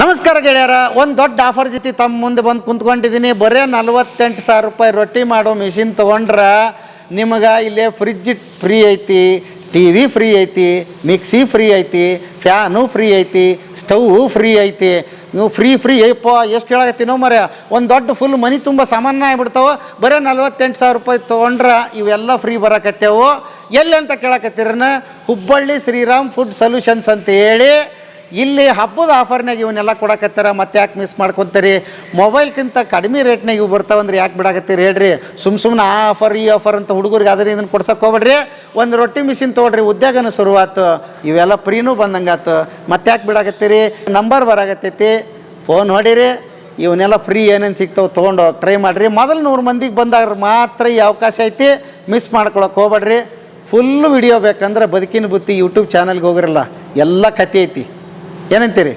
ನಮಸ್ಕಾರ ಗೆಳೆಯರ, ಒಂದು ದೊಡ್ಡ ಆಫರ್ ಜೊತೆ ತಮ್ಮ ಮುಂದೆ ಬಂದು ಕುಂತ್ಕೊಂಡಿದ್ದೀನಿ ಬರೇ ನಲ್ವತ್ತೆಂಟು ಸಾವಿರ ರೂಪಾಯಿ ರೊಟ್ಟಿ ಮಾಡೋ ಮಿಷಿನ್ ತೊಗೊಂಡ್ರೆ ನಿಮಗೆ ಇಲ್ಲೇ ಫ್ರಿಜ್ ಫ್ರೀ ಐತಿ ಟಿ ವಿ ಫ್ರೀ ಐತಿ ಮಿಕ್ಸಿ ಫ್ರೀ ಐತಿ ಫ್ಯಾನು ಫ್ರೀ ಐತಿ ಸ್ಟವ್ ಫ್ರೀ ಐತಿ. ನೀವು ಫ್ರೀ ಫ್ರೀ ಅಯ್ಯಪ್ಪ ಎಷ್ಟು ಹೇಳಕತ್ತೀನೋ ಮರೆ ಒಂದು ದೊಡ್ಡ ಫುಲ್ ಮನಿ ತುಂಬ ಸಾಮಾನ್ಯ ಆಗಿಬಿಡ್ತಾವೆ. ಬರೀ ನಲ್ವತ್ತೆಂಟು ಸಾವಿರ ರೂಪಾಯಿ ತೊಗೊಂಡ್ರೆ ಇವೆಲ್ಲ ಫ್ರೀ ಬರಕತ್ತೇವು. ಎಲ್ಲಿ ಅಂತ ಕೇಳಕತ್ತೀರನ? ಹುಬ್ಬಳ್ಳಿ ಶ್ರೀರಾಮ್ ಫುಡ್ ಸೊಲ್ಯೂಷನ್ಸ್ ಅಂತ ಹೇಳಿ ಇಲ್ಲಿ ಹಬ್ಬದ ಆಫರ್ನಾಗ ಇವನ್ನೆಲ್ಲ ಕೊಡಕತ್ತಾರ, ಮತ್ತೆ ಯಾಕೆ ಮಿಸ್ ಮಾಡ್ಕೊತೀರಿ? ಮೊಬೈಲ್ಗಿಂತ ಕಡಿಮೆ ರೇಟ್ನಾಗ ಇವು ಬರ್ತಾವಂದ್ರೆ ಯಾಕೆ ಬಿಡಾಕತ್ತೀರಿ ಹೇಳ್ರಿ. ಸುಮ್ ಸುಮ್ಮನೆ ಆ ಆಫರ್ ಈ ಆಫರ್ ಅಂತ ಹುಡುಗರಿಗೆ ಅದನ್ನ ಇದನ್ನು ಕೊಡ್ಸಕ್ಕೆ ಹೋಗ್ಬೇಡ್ರಿ. ಒಂದು ರೊಟ್ಟಿ ಮಿಷಿನ್ ತೊಗೊಳ್ರಿ, ಉದ್ಯೋಗನ ಶುರುವಾತು. ಇವೆಲ್ಲ ಫ್ರೀನೂ ಬಂದಂಗಾತು. ಮತ್ತೆ ಯಾಕೆ ಬಿಡಾಕತ್ತೀರಿ? ನಂಬರ್ ಬರಾಕತ್ತೈತಿ. ಫೋನ್ ಹೊಡೀರಿ ಇವನ್ನೆಲ್ಲ ಫ್ರೀ ಏನೇನು ಸಿಗ್ತಾವೆ ತೊಗೊಂಡು ಟ್ರೈ ಮಾಡಿರಿ. ಮೊದಲು ನೂರು ಮಂದಿಗೆ ಬಂದಾಗ ಮಾತ್ರ ಈ ಅವಕಾಶ ಐತಿ. ಮಿಸ್ ಮಾಡ್ಕೊಳಕ್ಕೆ ಹೋಗ್ಬೇಡ್ರಿ. ಫುಲ್ಲು ವಿಡಿಯೋ ಬೇಕಂದ್ರೆ ಬದುಕಿನ ಬುತ್ತಿ ಯೂಟ್ಯೂಬ್ ಚಾನಲ್ಗೆ ಹೋಗಿರಲ್ಲ. ಎಲ್ಲ ಕತೆ ಐತಿ. ಏನಂತೀರಿ?